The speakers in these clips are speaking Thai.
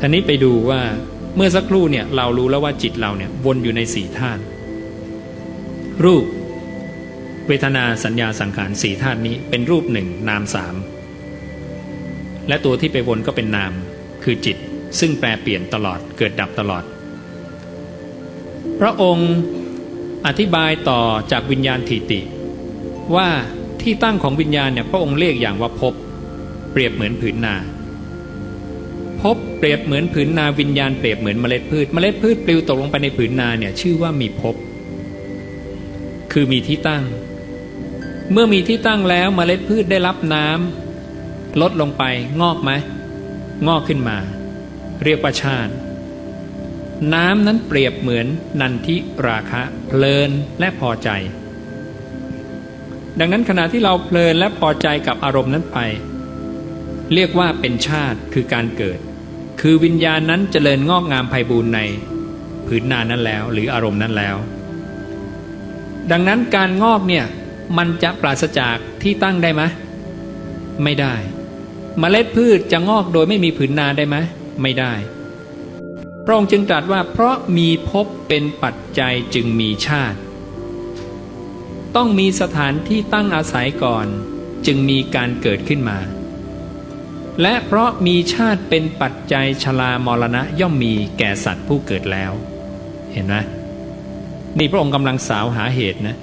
ท่านี้ไปดูว่าเมื่อสักครู่เนี่ยเรารู้แล้วว่าจิตเราเนี่ยวนอยู่ในสี่ธาตุรูป เวทนาสัญญาสังขารสี่ธาตุนี้เป็นรูปหนึ่งนามสามและตัวที่ไปวนก็เป็นนามคือจิตซึ่งแปรเปลี่ยนตลอดเกิดดับตลอด พระองค์อธิบายต่อจากวิญญาณถิติ ว่าที่ตั้งของวิญญาณเนี่ยพระองค์เรียกอย่างว่าภพเปรียบเหมือนผืนนา ภพเปรียบเหมือนผืนนาวิญญาณเปรียบเหมือนเมล็ดพืช เมล็ดพืชปลิวตกลงไปในผืนนาเนี่ยชื่อว่ามีภพคือมีที่ตั้ง เมื่อมีที่ตั้งแล้วเมล็ดพืชได้รับน้ำลดลงไปงอกไหมงอกขึ้นมา เรียกว่าชาติ น้ำนั้นเปรียบเหมือนนันทิราคะ เพลินและพอใจ ดังนั้นขณะที่เราเพลินและพอใจกับอารมณ์นั้นไป เรียกว่าเป็นชาติคือการเกิด คือวิญญาณนั้นเจริญงอกงามไพบูรณ์ในผืนนานั้นแล้ว หรืออารมณ์นั้นแล้ว ดังนั้นการงอกเนี่ยมันจะปราศจากที่ตั้งได้ไหมไม่ได้เมล็ดพืชจะงอกโดยไม่มีผืนนาได้ไหมไม่ได้พระองค์จึงตรัสว่าเพราะมีภพเป็นปัจจัยจึงมีชาติ ต้องมีสถานที่ตั้งอาศัยก่อน จึงมีการเกิดขึ้นมา และเพราะมีชาติเป็นปัจจัยชรามรณะย่อมมีแก่สัตว์ผู้เกิดแล้ว เห็นไหมนี่พระองค์กำลังสาวหาเหตุนะ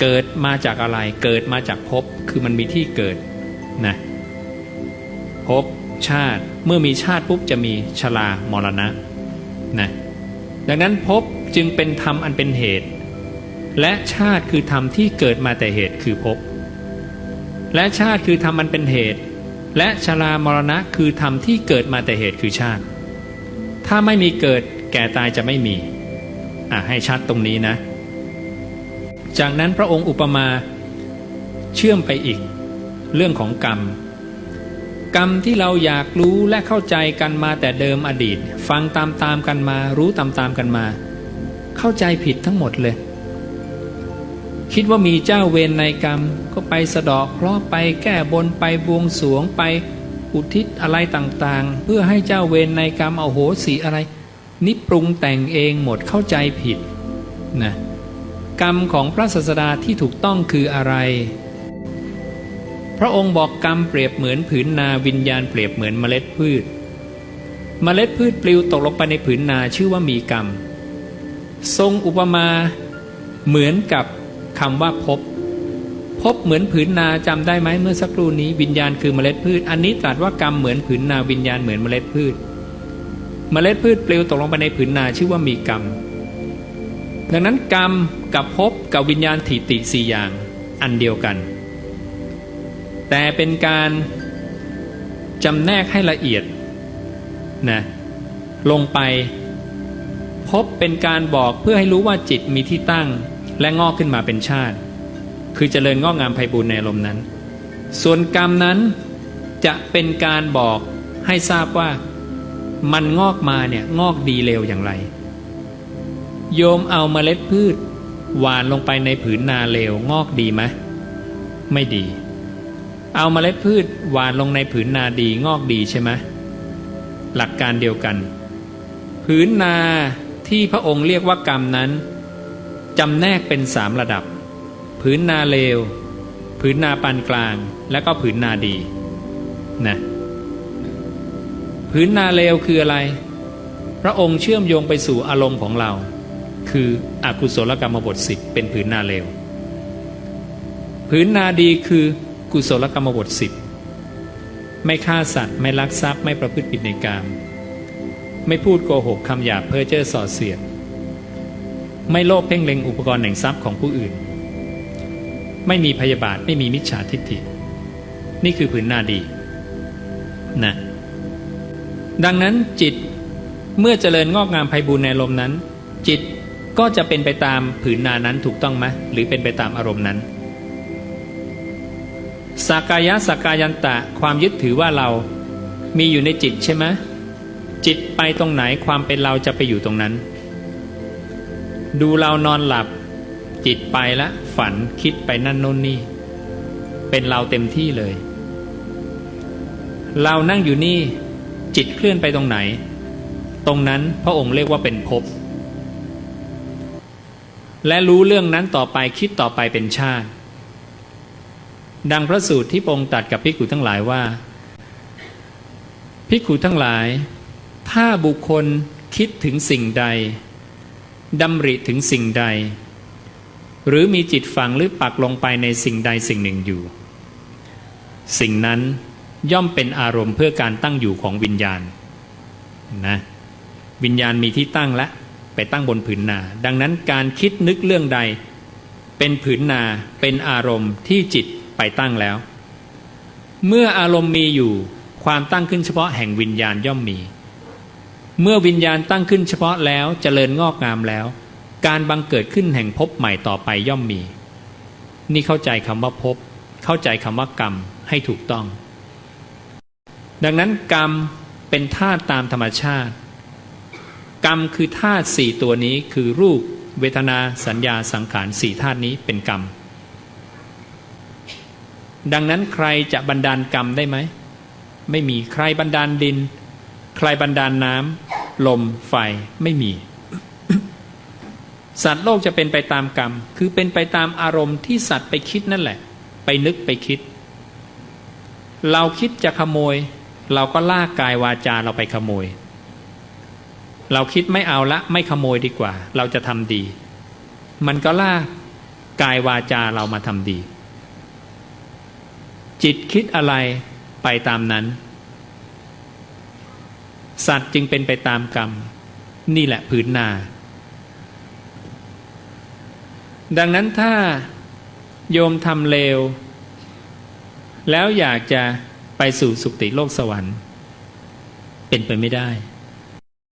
เกิดมาจากอะไร เกิดมาจากภพคือมันมีที่เกิดนะภพชาติเมื่อมีชาติปุ๊บจะมีชรามรณะนะดังนั้นภพจึงเป็นธรรมอันเป็นเหตุ และชาติคือธรรมที่เกิดมาแต่เหตุคือภพและชาติคือธรรมอันเป็นเหตุ และชรามรณะคือธรรมที่เกิดมาแต่เหตุคือชาติ ถ้าไม่มีเกิดแก่ตายจะไม่มี อะให้ชัดตรงนี้นะ จากนั้นพระองค์อุปมาเชื่อมไปอีก เรื่องของกรรม กรรมที่เราอยากรู้และเข้าใจกันมาแต่เดิมอดีต ฟังตามตามกันมา รู้ตามตามกันมา เข้าใจผิดทั้งหมดเลย คิดว่ามีเจ้าเวรในกรรม ก็ไปสะเดอกเคราะห์ไปแก้บนไปบวงสรวงไปอุทิศอะไรต่างๆ เพื่อให้เจ้าเวรในกรรมเอาโหสีอะไรนี่ปรุงแต่งเองหมดเข้าใจผิดนะกรรมของพระศาสดาที่ถูกต้องคืออะไร พระองค์บอกกรรมเปรียบเหมือนผืนนาวิญญาณเปรียบเหมือนเมล็ดพืช เมล็ดพืชปลิวตกลงไปในผืนนาชื่อว่ามีกรรม ทรงอุปมาเหมือนกับ คำว่าพบ พบเหมือนผืนนาจำได้ไหมเมื่อสักครู่นี้วิญญาณคือเมล็ดพืช อันนี้ตรัสว่ากรรมเหมือนผืนนาวิญญาณเหมือนเมล็ดพืช เมล็ดพืชปลิวตกลงไปในผืนนาชื่อว่ามีกรรม ดังนั้นกรรมกับภพกับวิญญาณถิติสี่อย่างอันเดียวกัน แต่เป็นการจำแนกให้ละเอียดนะลงไปพบเป็นการบอกเพื่อให้รู้ว่าจิตมีที่ตั้ง และงอกขึ้นมาเป็นชาติ คือเจริญงอกงามไพบูรณ์ในลมนั้น ส่วนกรรมนั้นจะเป็นการบอกให้ทราบว่ามันงอกมาเนี่ยงอกดีเลวอย่างไร โยมเอาเมล็ดพืชหวานลงไปในผืนนาเลวงอกดีไหมไม่ดี เอาเมล็ดพืชหวานลงในผืนนาดีงอกดีใช่ไหมหลักการเดียวกัน ผืนนาที่พระองค์เรียกว่ากรรมนั้น จำแนกเป็นสามระดับผืนนาเลวผืนนาปานกลาง และก็ผืนนาดีนะผืนนาเลวคืออะไร พระองค์เชื่อมโยงไปสู่อารมณ์ของเรา คืออกุศลกรรมบทสิบเป็นผืนนาเลวผืนนาดีคือกุศลกรรมบทสิบไม่ฆ่าสัตว์ไม่ลักทรัพย์ไม่ประพฤติผิดในกาม ไม่พูดโกหกคำหยาบเพ้อเจ้อส่อเสียด ไม่โลภเพ่งเล็งอุปกรณ์แห่งทรัพย์ของผู้อื่น ไม่มีพยาบาทไม่มีมิจฉาทิฏฐิ นี่คือผืนนาดีนะดังนั้นจิตเมื่อเจริญงอกงามไพบูรณ์ในลมนั้น จิตก็จะเป็นไปตามผืนนานั้นถูกต้องไหมหรือเป็นไปตามอารมณ์นั้นสักกายะสักกายันตะความยึดถือว่าเรามีอยู่ในจิตใช่ไหมจิตไปตรงไหนความเป็นเราจะไปอยู่ตรงนั้น ดูเรานอนหลับ จิตไปละ ฝันคิดไปนั่นโน่นนี่ เป็นเราเต็มที่เลย เรานั่งอยู่นี่ จิตเคลื่อนไปตรงไหน ตรงนั้นพระองค์เรียกว่าเป็นภพและรู้เรื่องนั้นต่อไปคิดต่อไปเป็นชาติ ดังพระสูตรที่พระองค์ตรัดกับภิกขุทั้งหลายว่าภิกขุทั้งหลาย ถ้าบุคคลคิดถึงสิ่งใด ดำริถึงสิ่งใด หรือมีจิตฝังหรือปักลงไปในสิ่งใดสิ่งหนึ่งอยู่ สิ่งนั้นย่อมเป็นอารมณ์เพื่อการตั้งอยู่ของวิญญาณนะวิญญาณมีที่ตั้งและไปตั้งบนผืนนา ดังนั้นการคิดนึกเรื่องใด เป็นผืนนาเป็นอารมณ์ที่จิตไปตั้งแล้ว เมื่ออารมณ์มีอยู่ความตั้งขึ้นเฉพาะแห่งวิญญาณย่อมมี เมื่อวิญญาณตั้งขึ้นเฉพาะแล้วเจริญงอกงามแล้ว การบังเกิดขึ้นแห่งภพใหม่ต่อไปย่อมมี นี่เข้าใจคำว่าภพเข้าใจคำว่ากรรมให้ถูกต้อง ดังนั้นกรรมเป็นธาตุตามธรรมชาติ กรรมคือธาตุสี่ตัวนี้คือรูป เวทนาสัญญาสังขารสี่ธาตุนี้เป็นกรรม ดังนั้นใครจะบันดาลกรรมได้ไหม ไม่มีใครบันดาลดิน รบันดาลน้ำลมไฟไม่มี สัตว์โลกจะเป็นไปตามกรรม คือเป็นไปตามอารมณ์ที่สัตว์ไปคิดนั่นแหละ ไปนึกไปคิด เราคิดจะขโมย เราก็ลากกายวาจาเราไปขโมย เราคิดไม่เอาละไม่ขโมยดีกว่า เราจะทำดี มันก็ลากกายวาจาเรามาทำดี จิตคิดอะไรไปตามนั้น สัตว์จึงเป็นไปตามกรรม นี่แหละผืนนา ดังนั้นถ้าโยมทำเลว แล้วอยากจะไปสู่สุคติโลกสวรรค์ เป็นไปไม่ได้